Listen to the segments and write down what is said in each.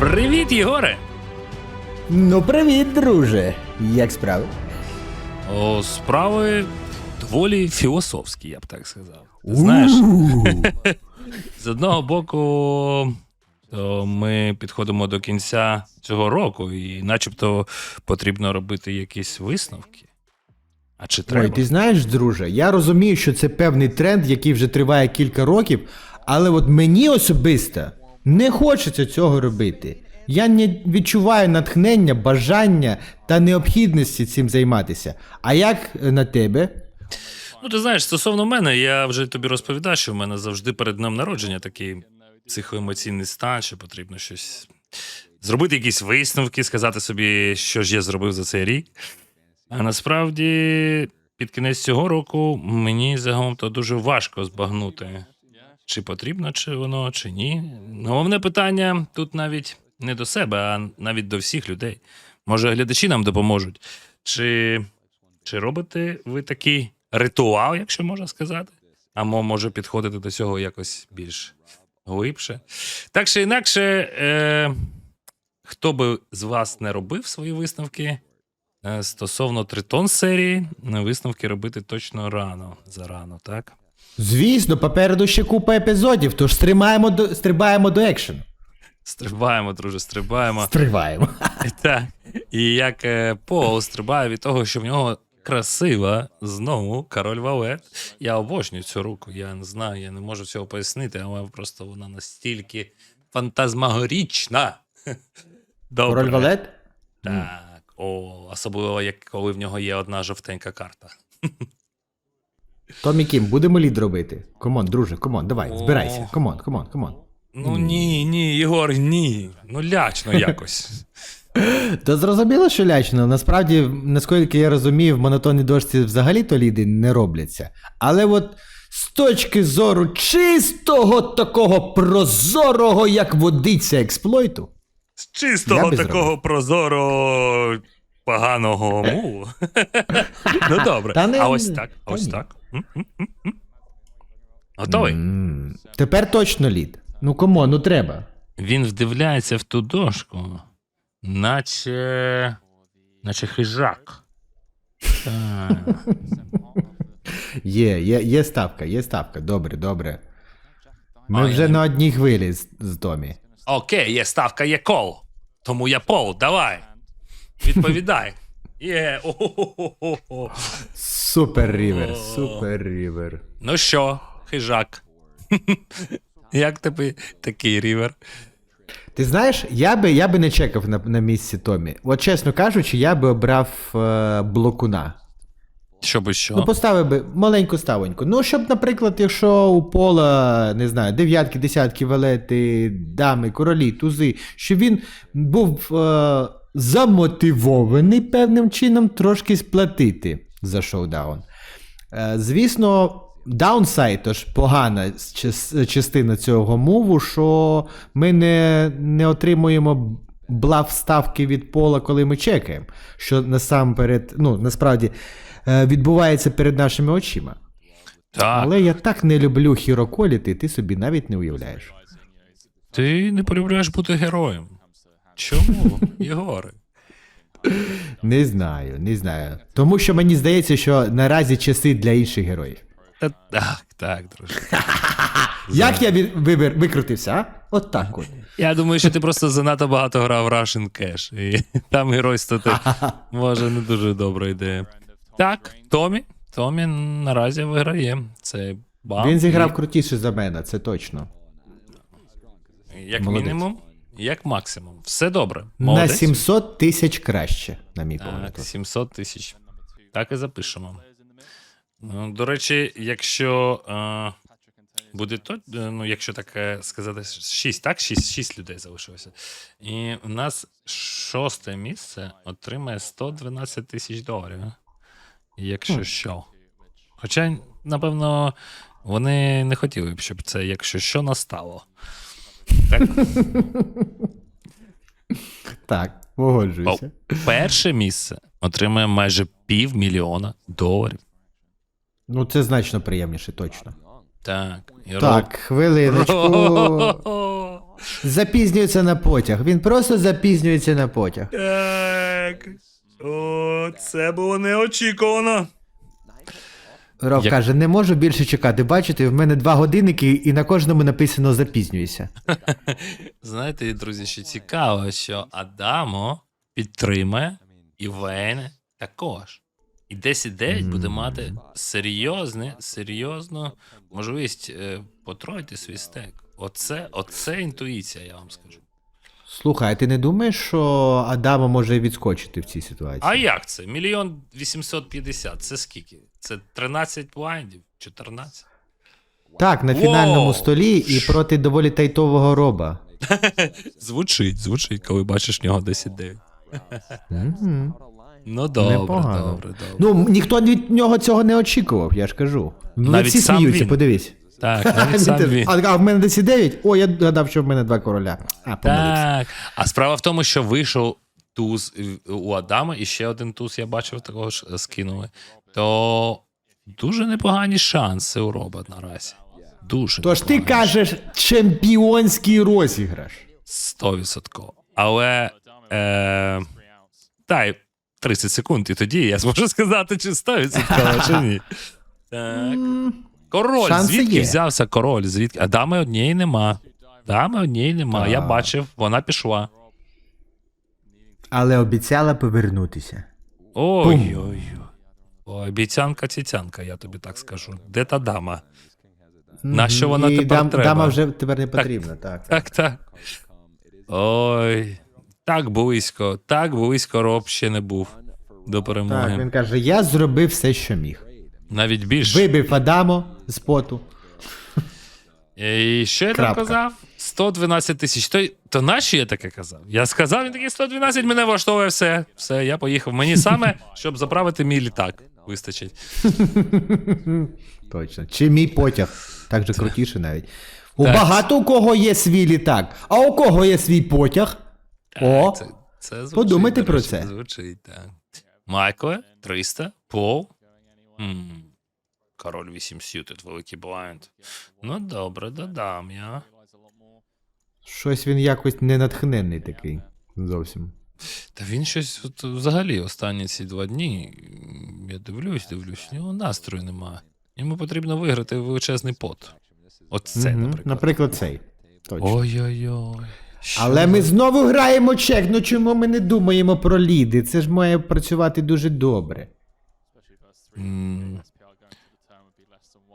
Привіт, Єгоре! Ну, привіт, друже. Як справи? О, справи доволі філософські, я б так сказав. Ти знаєш, з одного боку, ми підходимо до кінця цього року, і начебто потрібно робити якісь висновки. А чи треба? Ой, ти знаєш, друже, я розумію, що це певний тренд, який вже триває кілька років, але от мені особисто не хочеться цього робити. Я не відчуваю натхнення, бажання та необхідності цим займатися. А як на тебе? Ну, ти знаєш, стосовно мене, я вже тобі розповідав, що в мене завжди перед днем народження такий психоемоційний стан, що потрібно щось зробити, якісь висновки, сказати собі, що ж я зробив за цей рік. А насправді, під кінець цього року мені загалом то дуже важко збагнути, чи потрібно, чи воно, чи ні. Головне питання тут навіть не до себе, а навіть до всіх людей. Може, глядачі нам допоможуть. Чи, чи робите ви такий ритуал, якщо можна сказати? Або може підходити до цього якось більш глибше. Так чи інакше, е, хто би з вас не робив свої висновки е, стосовно тритон серії, висновки робити точно рано зарано, так? Звісно, попереду ще купа епізодів, тож стрибаємо до, стрибаємо до екшену. Стрибаємо, друже, стрибаємо. Стриваємо. Так. І як е, Пол стрибає від того, що в нього красива знову король Валет. Я обожнюю цю руку. Я не знаю, я не можу цього пояснити, але просто вона настільки фантазмагорічна. Добре. Король Валет? Так. О, особливо, як коли в нього є одна жовтенька карта. Томі Кім, будемо лід робити. Комон, друже, комон, давай, О. збирайся. Комон, комон, комон. Ну ні, ні, Єгор, ні. Ну лячно якось. Та зрозуміло, що лячно. Насправді, наскільки я розумію, в монотонній дошці взагалі то ліди не робляться. Але от з точки зору чистого такого прозорого, як водиця експлойту, З чистого би такого зробив. прозорого поганого мову. ну добре. Та не- а ось так, та ось ні. так. Готовий? м, тепер точно лід. Ну комон, ну треба. Він вдивляється в ту дошку, наче. наче хижак. Так. Є, є, є ставка, є ставка. Добре, добре. Ми Ой, вже ні. на одній хвилі з, з Томі. Окей, є ставка, є кол. Тому я пол, давай. Відповідай. Є. о-хо-хо-хо-хо. Супер рівер, супер рівер. Ну що, хижак? Як тобі такий рівер? Ти знаєш, я би, я би не чекав на, на місці Томі. От чесно кажучи, я би обрав е, блокуна. Що би що? Ну, поставив би маленьку ставоньку. Ну, щоб, наприклад, якщо у пола, не знаю, дев'ятки, десятки, валети, дами, королі, тузи, щоб він був е, замотивований певним чином трошки сплатити за шоудаун. Е, звісно, даунсайд, тож погана частина цього муву, що ми не, не отримуємо блаф ставки від пола, коли ми чекаємо. Що насамперед, ну, насправді е, відбувається перед нашими очима. Так. Але я так не люблю хіроколіти, ти собі навіть не уявляєш. Ти не полюбляєш бути героєм. Чому, Єгоре? Не знаю, не знаю. Тому що мені здається, що наразі часи для інших героїв. Та, так, так, друже. Як я від- вибір, викрутився, а? От так от. Я думаю, що ти просто занадто багато грав в Russian Cash, і там геройство ти може не дуже добра ідея. Так, Томі. Томі наразі виграє. Це бам. Він зіграв крутіше за мене, це точно. як Молодець. мінімум, як максимум. Все добре. На 700 тисяч краще, на мій погляд. Так, 700 тисяч. Так і запишемо. Ну, до речі, якщо е, буде то, е, ну, якщо так е, сказати, 6, так? 6, 6 людей залишилося. І у нас шосте місце отримає 112 тисяч доларів. Якщо що. Хоча, напевно, вони не хотіли б, щоб це, якщо що, настало. Так? Так, погоджуюся. Перше місце отримає майже півмільйона доларів. Ну, це значно приємніше, точно. Так. І Так, хвилиночку. Ро- Запізнюється на потяг. Він просто запізнюється на потяг. Так. О, це було неочікувано. Ров Як- каже: не можу більше чекати. Бачите, в мене два годинники, і на кожному написано запізнюйся. Знаєте, друзі, що цікаво, що Адамо підтримує і Вейн також. І 10-9 буде мати серйозне, серйозну можливість е, потроїти свій стек. Оце, оце інтуїція, я вам скажу. Слухай, а ти не думаєш, що Адама може відскочити в цій ситуації? А як це? Мільйон 850. Це скільки? Це 13 блайндів? 14? Так, на Воу! фінальному столі і проти доволі тайтового роба. Звучить, звучить, коли бачиш нього 10-9. Мгм. Ну добре, Непогано. добре, добре. Ну, ніхто від нього цього не очікував, я ж кажу. Ну, Навіть всі сам сміються, він. подивись. Так, Він. А, а в мене 10-9? О, я гадав, що в мене два короля. А, помилився. Так. А справа в тому, що вийшов туз у Адама, і ще один туз я бачив, такого ж е, скинули. То дуже непогані шанси у Роба наразі. Дуже Тож ти непогані. кажеш чемпіонський розіграш. 100%. Але е, дай 30 секунд, і тоді я зможу сказати, чи 100% чи ні. Так. Король, Шанси звідки є. взявся король? Звідки? А дами однієї нема. Дами однієї нема. Я Так. бачив, вона пішла. Але обіцяла повернутися. Ой-ой-ой. Ой, обіцянка тітянка, я тобі так скажу. Де та дама? На що вона І тепер дам- треба? Дама вже тепер не потрібна, так. Так, так. Ой. Так близько, так близько роб ще не був до перемоги. Так, він каже: я зробив все, що міг. Навіть більше. Вибив Адамо з поту. І що я Крапка. там казав? 112 тисяч. То, то наші я таке казав? Я сказав, він такий 112, мене влаштовує все. Все, я поїхав. Мені саме, щоб заправити мій літак. Вистачить. Точно. Чи мій потяг. Так же крутіше навіть. У Так. багато у кого є свій літак, а у кого є свій потяг. О, Це, це звучить, подумайте до про речі, це. Звучить, так. Майкле, 300, Пол. М, Король 8 сютед, великий блайнд. Ну добре, додам я. щось він якось не натхненний такий. Зовсім. Та він щось от, взагалі останні ці два дні. Я дивлюсь, дивлюсь, у нього настрою немає. Йому потрібно виграти величезний пот. От це, Мгм, наприклад. Наприклад, цей. Точно. Ой-ой-ой. Що Але ми знову граємо чек. Ну чому ми не думаємо про ліди? Це ж має працювати дуже добре. М,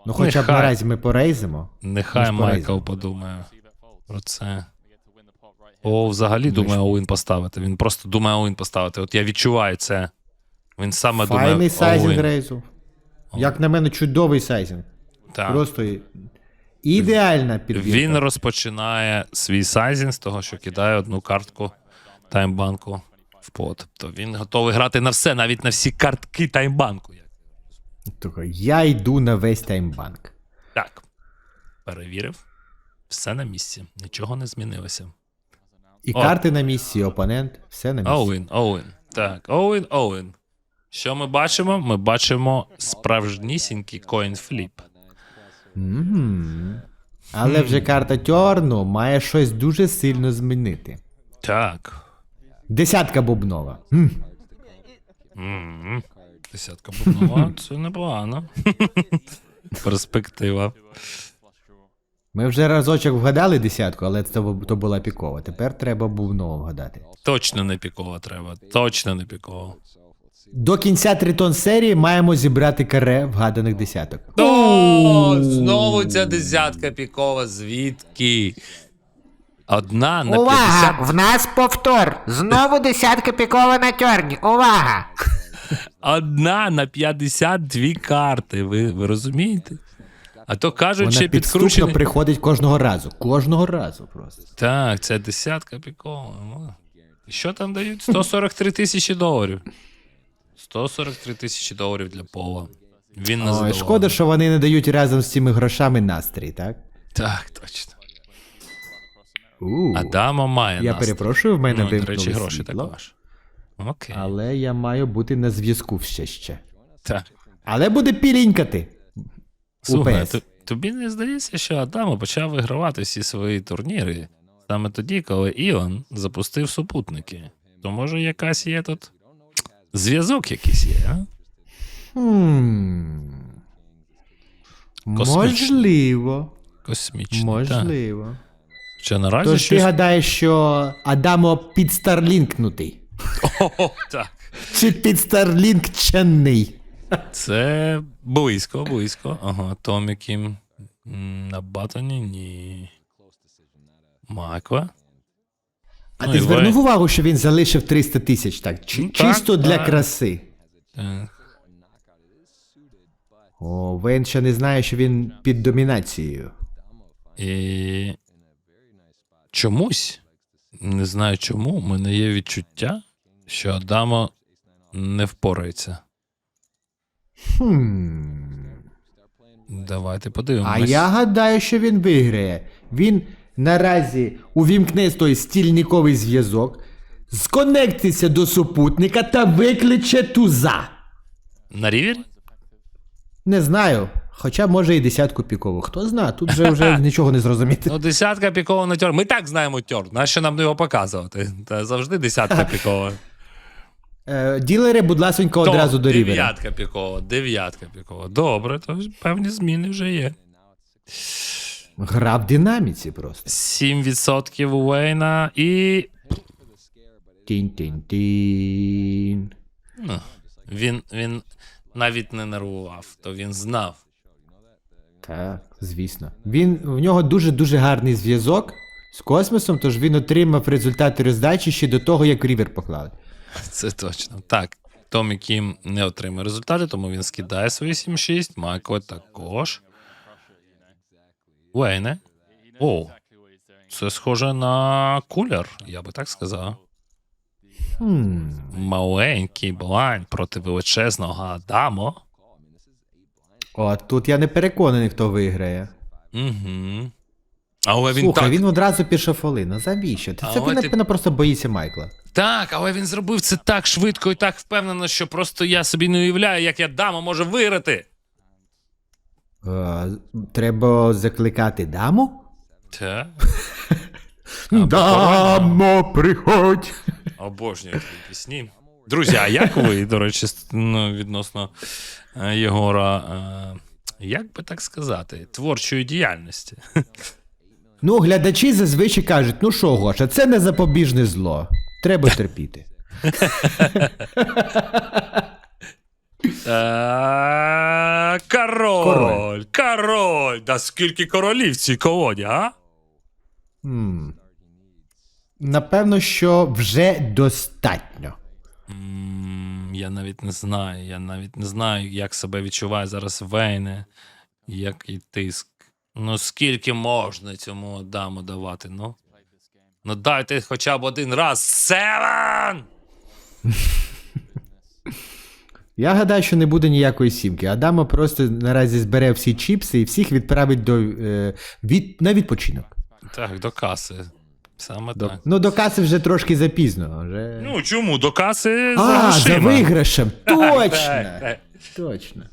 Ну, хоча б Нехай. наразі ми порейзимо. Нехай Ми ж Майкл порейзимо. подумає про це. О, взагалі думає Оуін поставити. Він просто думає Оуін поставити. От я відчуваю це. Він саме думає. Файний сайзинг Оуін. рейзу. Як на мене, чудовий сайзинг. Так. Просто і- ідеальна підбірка. Він розпочинає свій сайзінг з того, що кидає одну картку таймбанку в пот. Тобто він готовий грати на все, навіть на всі картки таймбанку. Тобто, я йду на весь таймбанк. Так. Перевірив. Все на місці. Нічого не змінилося. І О. карти на місці, і опонент, все на місці. Оуін, Оуін. Так, Оуін, Оуін. Що ми бачимо? Ми бачимо справжнісінький коінфліп. Мгм. Але вже карта Тьорну має щось дуже сильно змінити. Так. Десятка бубнова. М. Десятка бубнова, це непогано. Перспектива. Ми вже разочок вгадали десятку, але це то була пікова. Тепер треба бубнова вгадати. Точно не пікова треба. Точно не пікова. До кінця тритон серії маємо зібрати каре вгаданих десяток. О, знову ця десятка пікова. Звідки? Одна на Увага! 50. В нас повтор. Знову десятка пікова на тьорні. Увага! Одна на 52 карти. Ви, ви розумієте? А то кажуть, ще підкручений. приходить кожного разу. Кожного разу просто. Так, це десятка пікова. Що там дають? 143 тисячі доларів. 143 тисячі доларів для пола. Він Ой, шкода, що вони не дають разом з цими грошами настрій, так? Так, точно. Адама має Я настрій. перепрошую, в мене ну, до речі, гроші також. Окей. Але я маю бути на зв'язку ще ще. Так. Але буде пілінькати. Слухай, УПС. тобі не здається, що Адама почав вигравати всі свої турніри саме тоді, коли Іон запустив супутники. То може якась є тут зв'язок якийсь є, а? Хм. Космічний. Можливо. Космічний. Можливо. Що наразі Тож ти гадаєш, що Адамо підстарлінкнутий? О, так. Чи підстарлінкчений? Це близько, близько. Ага, Томікім на батоні, ні. Маква. А Ну, ти звернув Вей. увагу, що він залишив 300 тисяч, так? Чи, Ну, так, чисто для краси. Так. О, Вейн ще не знає, що він під домінацією. І чомусь, не знаю чому, у мене є відчуття, що Адамо не впорається. Хм. Давайте подивимось. А я гадаю, що він виграє. Він наразі увімкне той стільниковий зв'язок, сконектиться до супутника та викличе туза. На рівері? Не знаю. Хоча може і десятку пікову. Хто знає, тут вже, вже нічого не зрозуміти. Ну, десятка пікова на тьор. Ми так знаємо тьор. Нащо нам його показувати? Та завжди десятка пікова. Е, ділери, будь ласонька, одразу до рівера. Дев'ятка пікова, дев'ятка пікова. Добре, то певні зміни вже є. Гра в динаміці просто. 7% у Вейна і. Тінь-тінь-тінь. Ну, він, він навіть не нервував, то він знав. Так, звісно. Він, в нього дуже-дуже гарний зв'язок з космосом, тож він отримав результати роздачі ще до того, як рівер поклали. Це точно. Так. Томі Кім не отримує результати, тому він скидає свої 7-6. Майкл також. Вейне. О, це схоже на кулер, я би так сказав. Хм. Маленький блайн проти величезного Адамо. О, тут я не переконаний, хто виграє. Угу. Але він Слухай, так. він одразу пішов Олина. Завіщо? Ти це він, і- напевно, просто боїться Майкла. Так, але він зробив це так швидко і так впевнено, що просто я собі не уявляю, як я дамо може виграти. Е, треба закликати даму? Так. Дамо, приходь! Обожнюю твої пісні. Друзі, а як ви, до речі, ну, відносно е, Єгора, е, як би так сказати, творчої діяльності? Ну, глядачі зазвичай кажуть: ну що, Гоша, це не запобіжне зло. Треба терпіти. Е, Король, Король. Да скільки королів в цій колоді, а? Напевно, що вже достатньо. Я навіть не знаю. Я навіть не знаю, як себе відчуває зараз Вейне, який тиск. Ну скільки можна цьому Адаму давати, ну? Ну дайте хоча б один раз. Севен! Я гадаю, що не буде ніякої сімки. Адамо просто наразі збере всі чіпси і всіх відправить до, е, від, на відпочинок. Так, до каси. Саме До, так. ну, до каси вже трошки запізно. Вже... Ну чому? До каси за а, за грошима. виграшем! Точно! Так, так. Точно.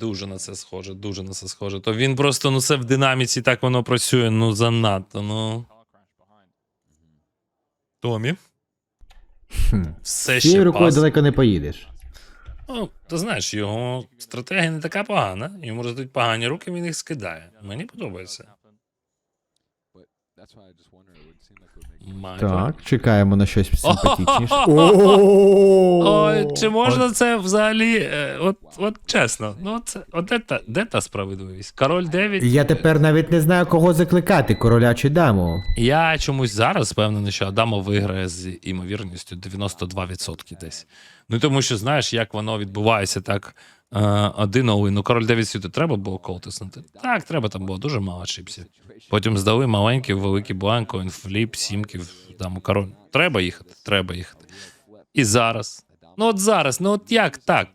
Дуже на це схоже, дуже на це схоже. То він просто, ну це в динаміці так воно працює, ну занадто, ну. Томі. Хм. Все ще рукою пас. далеко не поїдеш. Ну, ти знаєш, його стратегія не така погана. Йому роздадуть погані руки, він їх скидає. Мені подобається. Так, чекаємо на щось симпатичніше. Ой, чи можна це взагалі? е, От, от чесно, ну це от де та, де та справедливість? Король 9. Я тепер навіть не знаю, кого закликати, короля чи даму. Я чомусь зараз впевнений, що Адамо виграє з імовірністю 92% десь. Ну тому що знаєш, як воно відбувається так. Е, один олин. Ну, король 9 світу треба було колтиснути. Так, треба, там було дуже мало чипсів. Потім здали маленький, великий бланк, інфліп, сімки, дамо король. Треба їхати, треба їхати. І зараз. Ну от зараз, ну от як так?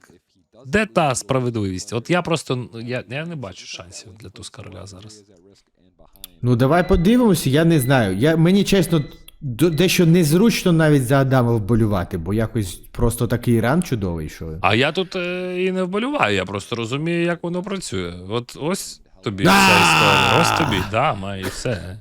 Де та справедливість? От я просто я, я не бачу шансів для туз короля зараз. Ну, давай подивимося, я не знаю. Я, мені чесно, дещо незручно навіть за Адама вболювати, бо якось просто такий ран чудовий, що. А я тут е, і не вболіваю, я просто розумію, як воно працює. От ось тобі вся історія. Ось тобі дама і все.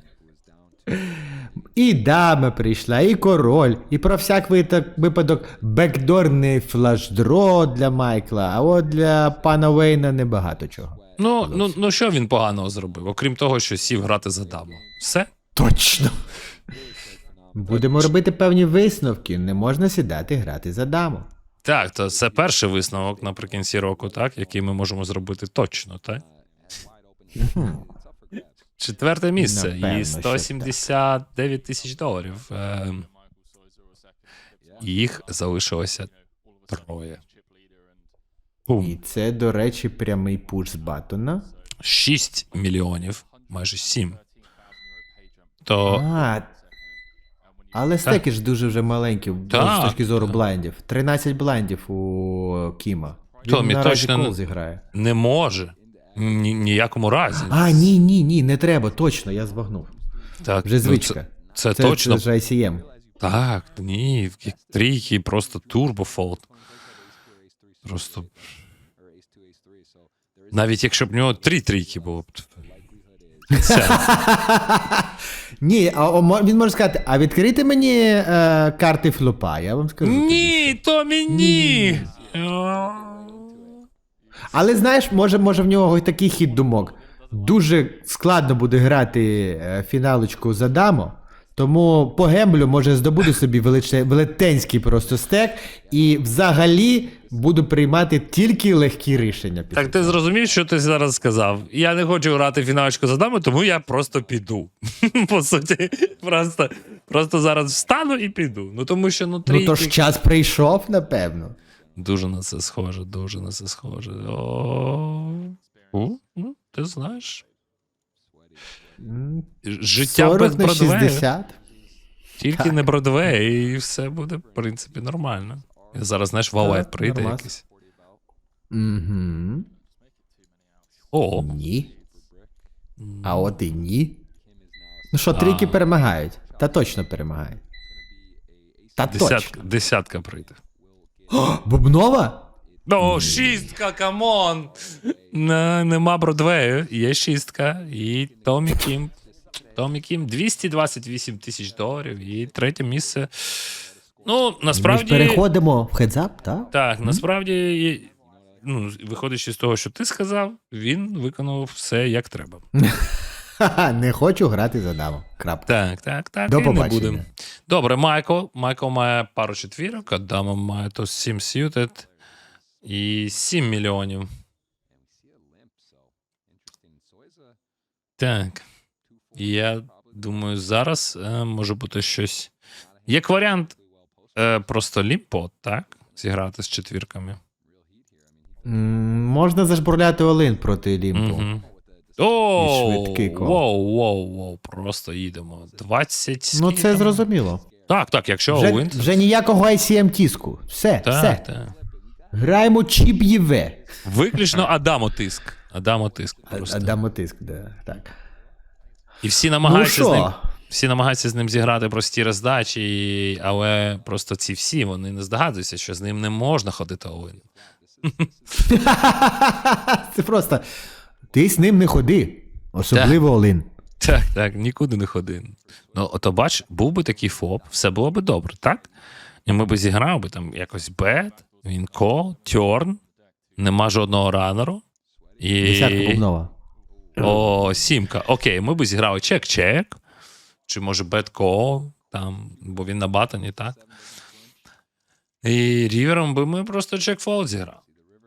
І дама прийшла, і король, і про всяк випадок бекдорний флашдро для Майкла, а от для пана Вейна небагато чого. Ну, ну, ну що він поганого зробив, окрім того, що сів грати за даму. Все? Точно. Будемо робити певні висновки. Не можна сідати грати за даму. Так, то це перший висновок наприкінці року, так, який ми можемо зробити точно, так? Четверте місце Напевно, і що 179 тисяч доларів. Е, їх залишилося троє. Бум. І це, до речі, прямий пуш з батона. 6 мільйонів, майже 7. То А, але стеки ж дуже вже маленькі Так, з точки зору блайндів. 13 блайндів у Кіма. Він Томі, точно Кол зіграє. не може. Ні, ніякому разі. А, ні, ні, ні, не треба, точно, я збагнув. Так, Вже ну, звичка. це, це, точно. Це ж ICM. Так, ні, трійки, просто турбофолд. Просто. Навіть якщо б в нього три трійки було б. Ні, а о, він може сказати, а відкрийте мені е, карти флопа, я вам скажу. Ні, Томі, ні. Але знаєш, може, може в нього й такий хід думок. Дуже складно буде грати е, фіналочку за дамо, тому по гемблю може здобуду собі велетенський просто стек і взагалі буду приймати тільки легкі рішення. після Так ти зрозумів, що ти зараз сказав? Я не хочу грати фіналочку за дами, тому я просто піду. По суті, просто, просто зараз встану і піду. Ну тому що ну Ну то ж час прийшов, напевно. Дуже на це схоже, дуже на це схоже. О, у, ну, ти знаєш. Життя 40 без на Бродвею. 60. Тільки не Бродвей, і все буде, в принципі, нормально. І зараз, знаєш, валет Так, прийде нормас. якийсь. Угу. О, Ні. А от і ні. Ну що, трійки перемагають. Та точно перемагають. Та десятка, точно. десятка прийде. Бубнова? О, шістка, камон! Не, нема Бродвею, є шістка. І Томі Кім. Томі Кім 228 тисяч доларів. І третє місце. Ну, Ми переходимо в хедзап, так? Так, насправді, ну, виходячи з того, що ти сказав, він виконав все як треба. Ха-ха, не хочу грати за даму. Крапка. Так, так, так. До і не побачення. будемо. Добре, Майкл. Майкл має пару четвірок, а дама має то 7 сьютед і 7 мільйонів. Так. Я думаю, зараз е, може бути щось. Як варіант, е, просто лімпот, так? Зіграти з четвірками. М, Можна зажбурляти Олин проти Лімпу. Угу. О, швидкий кол. воу, воу, воу, просто їдемо. 20 Ну це там? зрозуміло. Так, так, якщо Вже, Оуен. вже ніякого ICM тиску. Все, Так, все. так. Граємо чіп ЄВ. Виключно Адамо тиск. Адамо тиск. Просто. А тиск, да. так. І всі Ну намагаються з ним. Всі намагаються з ним зіграти прості роздачі, але просто ці всі вони не здогадуються, що з ним не можна ходити Оуен. Це просто. Ти з ним не ходи. Особливо Олин. Так, так, нікуди не ходи. Ну, ото бач, був би такий ФОП, все було би добре, так? І ми б зіграв би там якось бет, він кол, тьорн, нема жодного ранеру. І... Десятка бубнова. О, сімка. Окей, ми б зіграли чек-чек, чи може бет кол, там, бо він на батоні, так? І рівером би ми просто чек-фолд зіграли.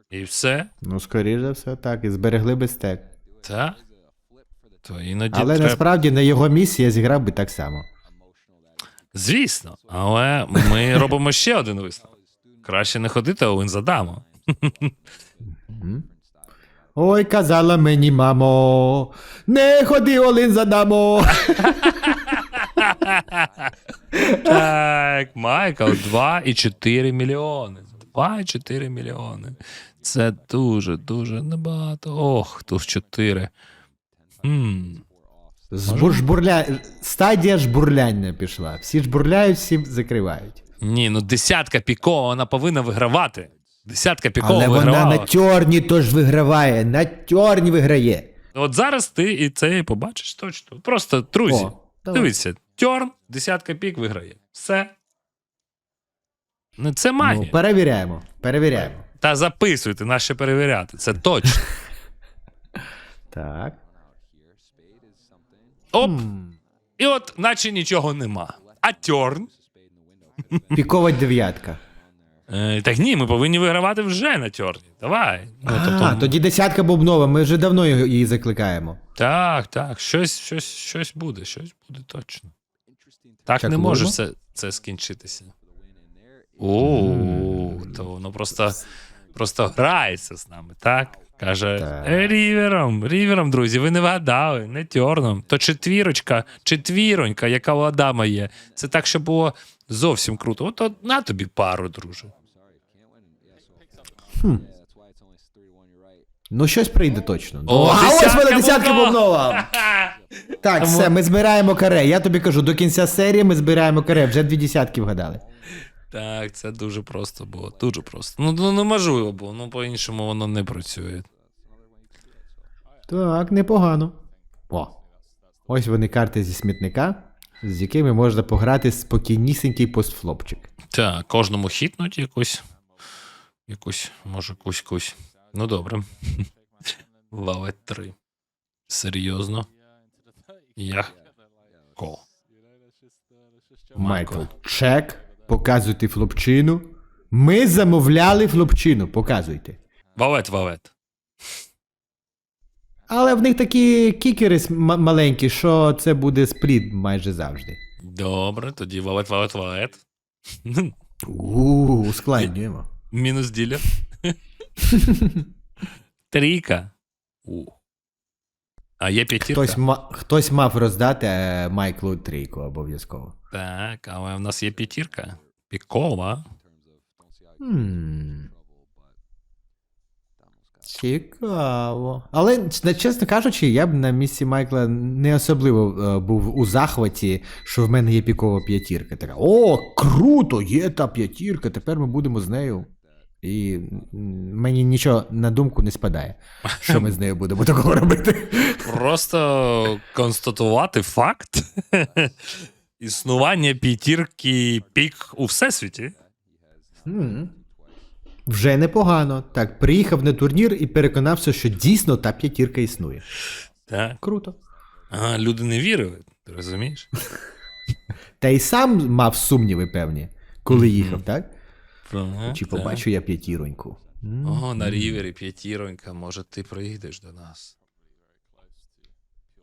І все. Ну, скоріш за все, так. І зберегли би стек. Так. То іноді Але треба... насправді на його місці я зіграв би так само. Звісно, але ми робимо ще один висновок. Краще не ходити, а він задамо. Ой, казала мені, мамо, не ходи Олин за дамо. Так, Майкл, 2,4 мільйони. 2,4 мільйони. Це дуже, дуже небагато. Ох, тут 4. Хм. Збур, жбурля... Стадія жбурляння пішла. Всі жбурляють, всі закривають. Ні, ну десятка пікова, вона повинна вигравати. Десятка пікова Але вона на тьорні тож виграває, на тьорні виграє. От зараз ти і це побачиш точно. Просто друзі. О, Давай. Дивіться, тьорн, десятка пік виграє. Все. Ну, це магія. Ну, перевіряємо. Перевіряємо. Та записуйте, нас ще перевіряти. Це точно. Так. Оп. І от, наче нічого нема. А тьорн. Пікова дев'ятка. Е, так ні, ми повинні вигравати вже на тьорні. Давай. Ну, а, тобто, тоді десятка бубнова, ми вже давно її її закликаємо. Так, так, щось, щось, щось буде, щось буде точно. Так не Чаклуємо? може все це скінчитися. О, то воно просто, просто грається з нами, так? Каже. «Е, рівером, рівером, друзі, ви не вгадали, не тьорном. То четвірочка, четвіронька, яка у Адама є. Це так, що було зовсім круто. От, от на тобі пару, друже. Ну, щось прийде точно. О, а ось десятка вона десятка бубнова! бубнова. Так, все, ми збираємо каре. Я тобі кажу, до кінця серії ми збираємо каре. Вже дві десятки вгадали. Так, це дуже просто було. Дуже просто. Ну, ну неможливо було, ну по-іншому воно не працює. Так, непогано. О. Ось вони карти зі смітника, з якими можна пограти спокійнісінький постфлопчик. Так, кожному хітнуть якусь. Якусь, може, кусь кусь. Ну добре. Валет 3. Серйозно. Я. Ко. Майкл, чек, показуйте флопчину. Ми замовляли флопчину, показуйте. Валет, валет. Але в них такі кікери маленькі, що це буде спліт майже завжди. Добре, тоді валет, валет, валет. У, ускладнюємо. Мінус діля. Трійка. У. А є п'ятірка. Хтось, ма- хтось мав роздати е, Майклу трійку обов'язково. Так, але в нас є п'ятірка. Пікова. Хм. Цікаво. Але, чесно кажучи, я б на місці Майкла не особливо е, був у захваті, що в мене є пікова п'ятірка. Така, о, круто! Є та п'ятірка, тепер ми будемо з нею. І мені нічого на думку не спадає, що ми з нею будемо такого робити. Просто констатувати факт існування п'ятірки пік у всесвіті. М. Вже непогано. Так, приїхав на турнір і переконався, що дійсно та п'ятірка існує. Так. Круто. А, люди не вірили, ти розумієш? Та й сам мав сумніви, певні, коли їхав, так? Ага, Чи так. побачу я п'ятіроньку. М. О, на рівері п'ятіронька, може, ти приїдеш до нас.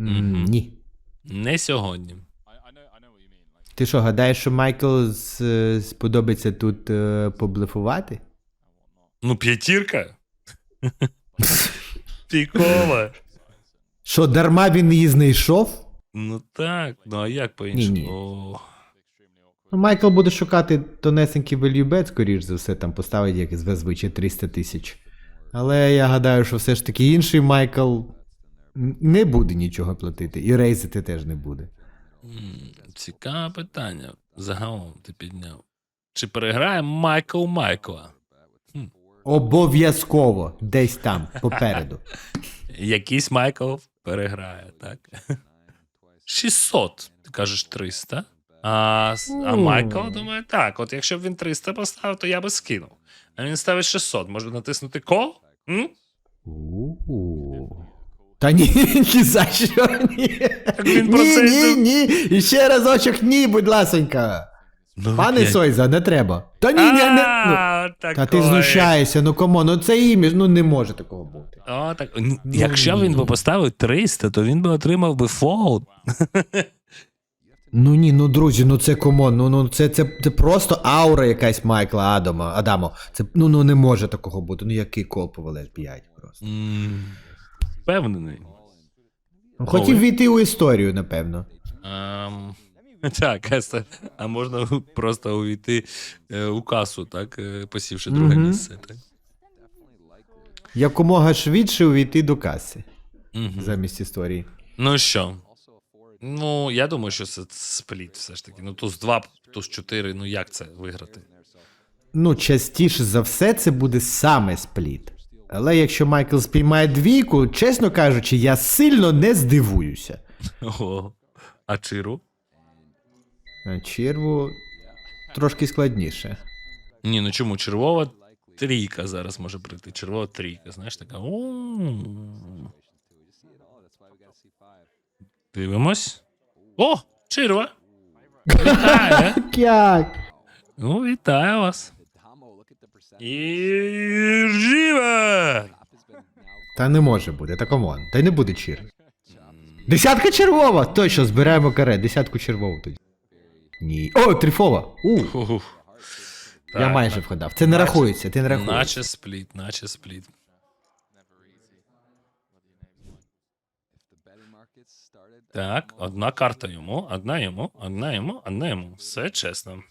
М, Ні. Не сьогодні. Ти що, гадаєш, що Майкл з- сподобається тут е, поблефувати? Ну, п'ятірка. Пікова. Що, дарма він її знайшов? Ну так, ну а як по-іншому? О, Ну, Майкл буде шукати тонесенький bet, скоріш за все, там поставить як зазвичай 300 тисяч. Але я гадаю, що все ж таки інший Майкл не буде нічого платити, і рейзити теж не буде. Цікаве питання. Загалом ти підняв. Чи переграє Майкл Майкла? Обов'язково десь там, попереду. Якийсь Майкл переграє, так? 600, ти кажеш 300. А, а Ну. Майкл думає, так, от якщо б він 300 поставив, то я би скинув. А він ставить 600. Може натиснути кол? М? Та ні, ні за що, ні. він про ні, це ні, ні. І ще разочок ні, будь ласенька. Ну, Пане я- Сойза, не треба. Та ні, ні, не. Ну, А, та ти такої. знущаєшся, ну кому, ну це імідж, ну не може такого бути. О, так. Ну, Якщо він би поставив 300, то він би отримав би фолд. Ну ні, ну друзі, ну це кому, ну, ну це, це, це просто аура якась Майкла Адама, Адамо. Це, ну, ну не може такого бути. Ну який кол повелеш 5 просто. М, Впевнений. Хотів війти у історію, напевно. Ем, так, а це- а можна просто увійти е, у касу, так, е, посівши друге Мгм. місце. Так? Якомога швидше увійти до каси Мгм. замість історії. Ну що? Ну, я думаю, що це спліт все ж таки. Ну, туз 2, туз 4, ну як це виграти? Ну, частіше за все, це буде саме спліт. Але якщо Майкл спіймає двійку, чесно кажучи, я сильно не здивуюся. Ого. А Чиру? А черву трошки складніше. Ні, ну чому? Червова трійка зараз може прийти. Червова трійка, знаєш, така. Дивимось. О! Черва! Вітаю! Як? Ну, вітаю вас. І живе! Та не може бути, та камон. Та й не буде чір. Десятка червова! Точно, збираємо каре, десятку червову тоді. Ні. О, трифова! У, Ух. я Так, майже вгадав. Це не рахується, ти не рахуєш. Наче спліт, наче спліт. Так, одна карта йому, одна йому, одна йому, одна йому. Все чесно.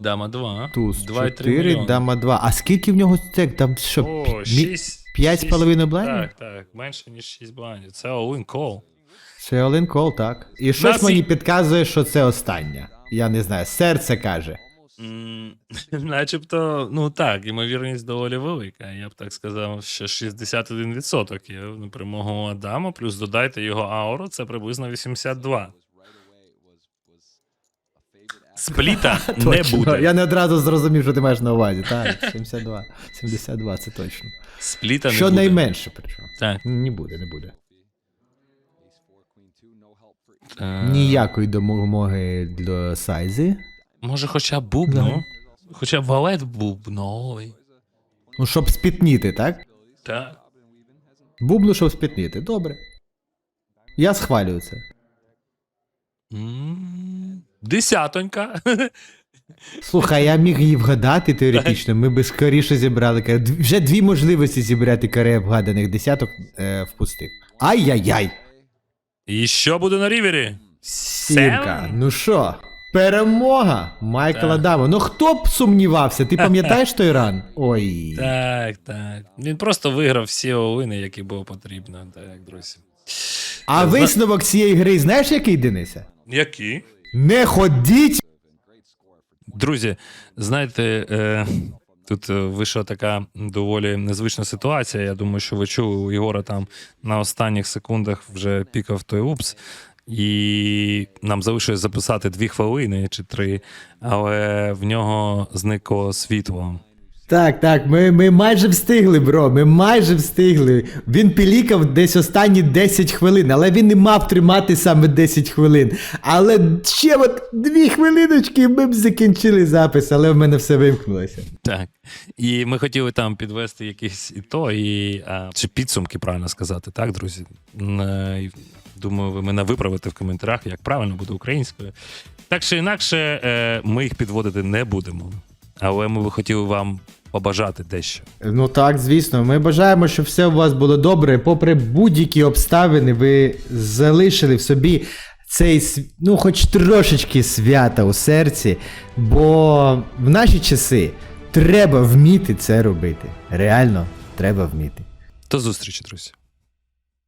Дама 2. Туз 2,3 4, дама 2. А скільки в нього стек? Там що? О, 6. п'ять з половиною блайндів? Так, так, менше, ніж 6 блайндів. Це all-in call. Це Олен Кол, так. І щось мені підказує, що це остання. Я не знаю, серце каже. М, Начебто, ну так, ймовірність доволі велика. Я б так сказав, що 61% є на перемогу Адама, плюс додайте його ауру, це приблизно 82. Спліта не Точно. буде. Я не одразу зрозумів, що ти маєш на увазі. Так, 72. 72, це точно. Спліта не Що буде. найменше, причому. Так. Не буде, не буде. Е, Ніякої допомоги для сайзи. Може, хоча б бубну? Хоча б валет бубновий. Ну, щоб спітніти, так? Так. Бубну, щоб спітніти. Добре. Я схвалюю це. М, Десятонька. Слухай, я міг її вгадати теоретично. Ми би скоріше зібрали каре. Вже дві можливості зібрати каре вгаданих десяток е, впустив. Ай-яй-яй! І що буде на рівері? Сімка. Сем? Ну що? Перемога Майкла Так. Дама. Ну хто б сумнівався? Ти пам'ятаєш той ран? Ой. Так, так. Він просто виграв всі олини, які було потрібно. Так, друзі. А Зна- висновок цієї гри, знаєш, який Денисе? Які? Не ходіть! Друзі, знаєте, е, тут е, вийшла така доволі незвична ситуація. Я думаю, що ви чули у Єгора там на останніх секундах вже пікав той упс. І нам залишилось записати дві хвилини чи три, але в нього зникло світло. Так, так, ми, ми майже встигли, бро. Ми майже встигли. Він пілікав десь останні 10 хвилин, але він не мав тримати саме 10 хвилин. Але ще от дві хвилиночки, і ми б закінчили запис, але в мене все вимкнулося. Так. І ми хотіли там підвести якісь і то, і а, чи підсумки, правильно сказати, так, друзі? Думаю, ви мене виправите в коментарях, як правильно буде українською. Так чи інакше, е, ми їх підводити не будемо. Але ми би хотіли вам побажати дещо. Ну так, звісно, ми бажаємо, щоб все у вас було добре. Попри будь-які обставини, ви залишили в собі цей ну, хоч трошечки свята у серці, бо в наші часи треба вміти це робити. Реально, треба вміти. До зустрічі, друзі.